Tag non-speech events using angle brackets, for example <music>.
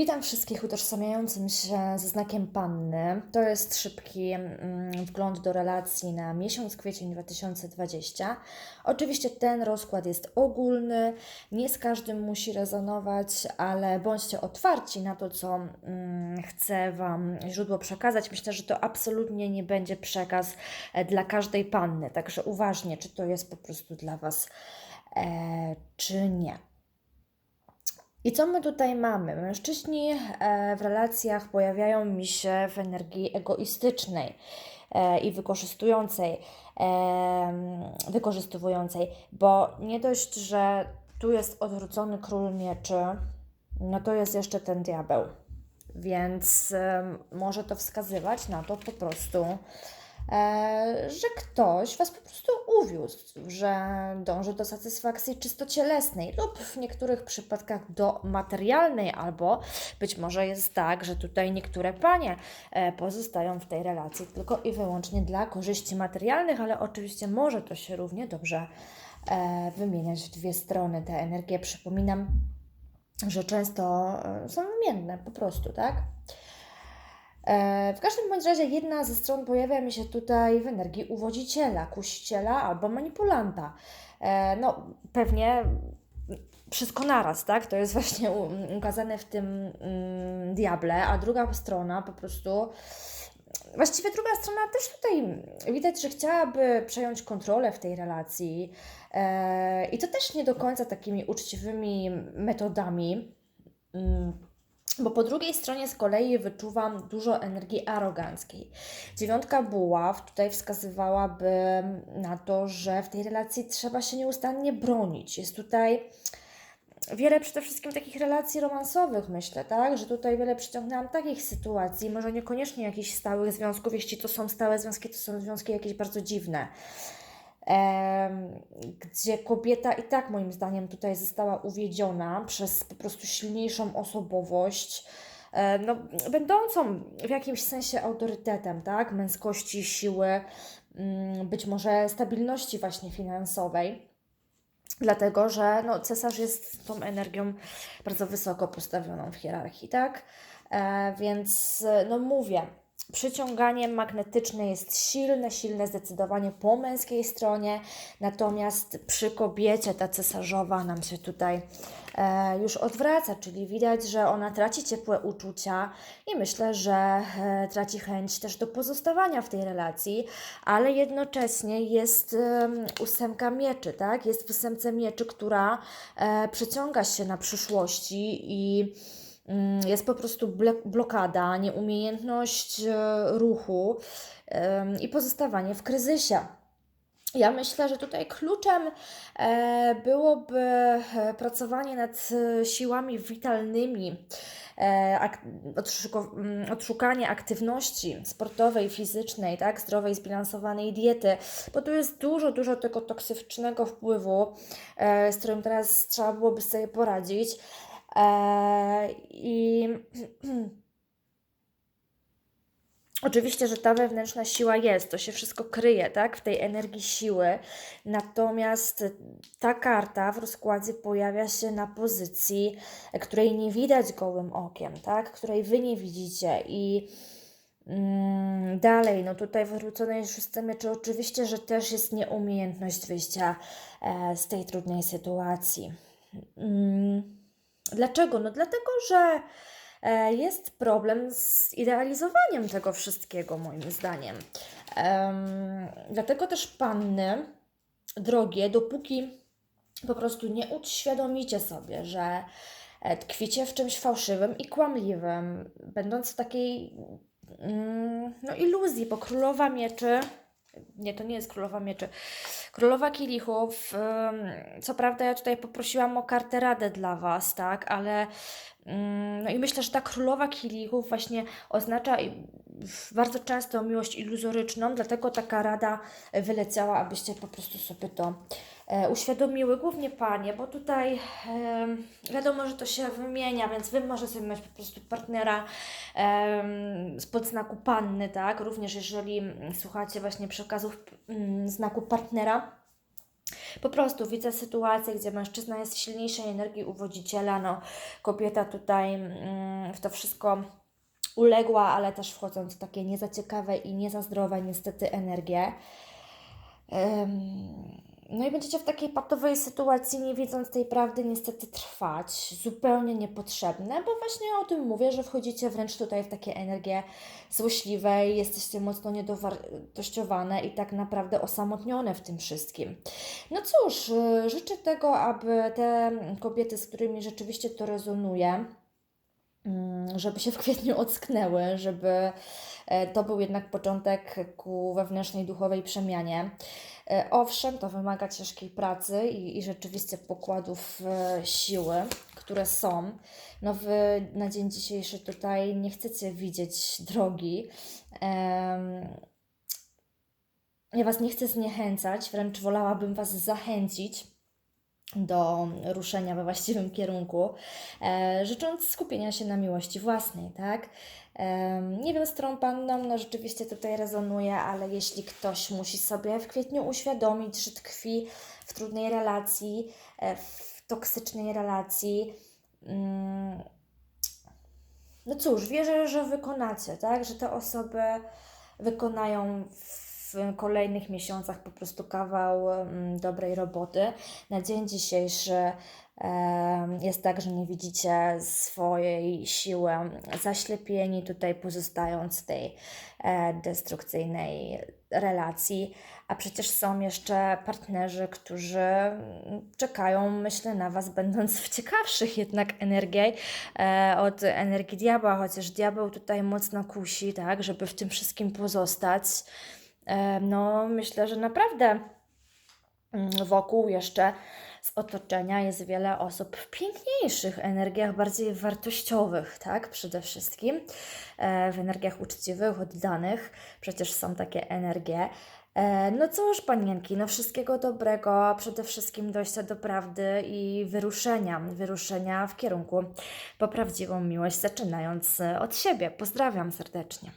Witam wszystkich utożsamiającym się ze znakiem Panny. To jest szybki mm, wgląd do relacji na miesiąc kwiecień 2020. Oczywiście ten rozkład jest ogólny, nie z każdym musi rezonować, ale bądźcie otwarci na to, co mm, chce Wam źródło przekazać. Myślę, że to absolutnie nie będzie przekaz e, dla każdej panny, także uważnie, czy to jest po prostu dla Was, e, czy nie. I co my tutaj mamy? Mężczyźni e, w relacjach pojawiają mi się w energii egoistycznej e, i wykorzystującej, e, wykorzystywującej, bo nie dość, że tu jest odwrócony król mieczy, no to jest jeszcze ten diabeł. Więc może to wskazywać na to po prostu, że ktoś Was po prostu uwiózł, że dąży do satysfakcji czysto cielesnej lub w niektórych przypadkach do materialnej, albo być może jest tak, że tutaj niektóre panie e, pozostają w tej relacji tylko i wyłącznie dla korzyści materialnych, ale oczywiście może to się równie dobrze e, wymieniać w dwie strony. Te energie, przypominam, że często są wymienne po prostu, tak? E, w każdym bądź razie jedna ze stron pojawia mi się tutaj w energii uwodziciela, kusiciela albo manipulanta. E, no, pewnie wszystko naraz, tak? To jest właśnie ukazane w tym mm, diable, a druga strona po prostu. Właściwie druga strona też tutaj widać, że chciałaby przejąć kontrolę w tej relacji. E, I to też nie do końca takimi uczciwymi metodami. Mm bo po drugiej stronie z kolei wyczuwam dużo energii aroganckiej. Dziewiątka buław tutaj wskazywałaby na to, że w tej relacji trzeba się nieustannie bronić. Jest tutaj wiele przede wszystkim takich relacji romansowych, myślę, tak? Że tutaj wiele przyciągnęłam takich sytuacji, może niekoniecznie jakichś stałych związków, jeśli to są stałe związki, to są związki jakieś bardzo dziwne gdzie kobieta i tak moim zdaniem tutaj została uwiedziona przez po prostu silniejszą osobowość, e, no, będącą w jakimś sensie autorytetem, tak, męskości, siły, mm, być może stabilności właśnie finansowej. Dlatego, że no, cesarz jest tą energią bardzo wysoko postawioną w hierarchii, tak? E, więc no mówię, Przyciąganie magnetyczne jest silne, silne zdecydowanie po męskiej stronie, natomiast przy kobiecie ta cesarzowa nam się tutaj e, już odwraca, czyli widać, że ona traci ciepłe uczucia i myślę, że e, traci chęć też do pozostawania w tej relacji, ale jednocześnie jest e, ósemka mieczy, tak? Jest w ósemce mieczy, która e, przeciąga się na przyszłości i jest po prostu blokada, nieumiejętność e, ruchu i pozostawanie w kryzysie. Ja myślę, że tutaj kluczem e, byłoby e, pracowanie nad siłami witalnymi, mm, odszukanie aktywności sportowej, fizycznej, tak, zdrowej, zbilansowanej diety, bo tu jest dużo, dużo tego toksycznego wpływu, z którym teraz trzeba byłoby sobie poradzić. E, I <clears throat> Oczywiście, że ta wewnętrzna siła jest, to się wszystko kryje, tak, w tej energii siły. Natomiast ta karta w rozkładzie pojawia się na pozycji, której nie widać gołym okiem, tak, której wy nie widzicie i mm, dalej, no tutaj w odwróconej szóstce mieczy oczywiście, że też jest nieumiejętność wyjścia e, z tej trudnej sytuacji. Mm. Dlaczego? No dlatego, że e, jest problem z idealizowaniem tego wszystkiego, moim zdaniem. Um, dlatego też panny, drogie, dopóki po prostu nie uświadomicie sobie, że e, tkwicie w czymś fałszywym i kłamliwym, będąc w takiej mm, no, iluzji, bo królowa mieczy nie, to nie jest Królowa Mieczy. Królowa Kielichów, co prawda ja tutaj poprosiłam o kartę radę dla Was, tak, ale no i myślę, że ta Królowa Kielichów właśnie oznacza bardzo często miłość iluzoryczną, dlatego taka rada wyleciała, abyście po prostu sobie to E, uświadomiły, głównie panie, bo tutaj wiadomo, że to się wymienia, więc wy możecie sobie mieć po prostu partnera e, z podznaku panny, tak? Również jeżeli słuchacie właśnie przekazów mm, znaku partnera, Po prostu widzę sytuację, gdzie mężczyzna jest w silniejszej energii uwodziciela, no kobieta tutaj mm, w to wszystko uległa, ale też wchodząc w takie nie za ciekawe i nie za zdrowe niestety energie. Em, No i będziecie w takiej patowej sytuacji, nie wiedząc tej prawdy, niestety trwać. Zupełnie niepotrzebne, bo właśnie o tym mówię, że wchodzicie wręcz tutaj w takie energie złośliwe i jesteście mocno niedowartościowane i tak naprawdę osamotnione w tym wszystkim. No cóż, y, życzę tego, aby te kobiety, z którymi rzeczywiście to rezonuje, mm, żeby się w kwietniu ocknęły, żeby e, to był jednak początek ku wewnętrznej duchowej przemianie. E, Owszem, to wymaga ciężkiej pracy i, i rzeczywiście pokładów e, siły, które są. No wy na dzień dzisiejszy tutaj nie chcecie widzieć drogi. Ja Was nie chcę zniechęcać, wręcz wolałabym Was zachęcić do ruszenia we właściwym <laughs> kierunku, e, życząc skupienia się na miłości własnej, tak? Em, Nie wiem, z którą panną no rzeczywiście tutaj rezonuje, ale jeśli ktoś musi sobie w kwietniu uświadomić, że tkwi w trudnej relacji, e, w toksycznej relacji, mm, no cóż, wierzę, że wykonacie, tak? Że te osoby wykonają w kolejnych miesiącach po prostu kawał mm, dobrej roboty. Na dzień dzisiejszy jest tak, że nie widzicie swojej siły, zaślepieni tutaj pozostając w tej e, destrukcyjnej relacji, a przecież są jeszcze partnerzy, którzy mm, czekają, myślę, na Was, będąc w ciekawszych jednak energiach e, od energii diabła, chociaż diabeł tutaj mocno kusi, tak, żeby w tym wszystkim pozostać. No, myślę, że naprawdę mm, wokół jeszcze z otoczenia jest wiele osób w piękniejszych energiach, bardziej wartościowych, tak? Przede wszystkim e, w energiach uczciwych, oddanych. Przecież są takie energie. E, No cóż, panienki, no wszystkiego dobrego, przede wszystkim dojścia do prawdy i wyruszenia, wyruszenia w kierunku po prawdziwą miłość, zaczynając e, od siebie. Pozdrawiam serdecznie.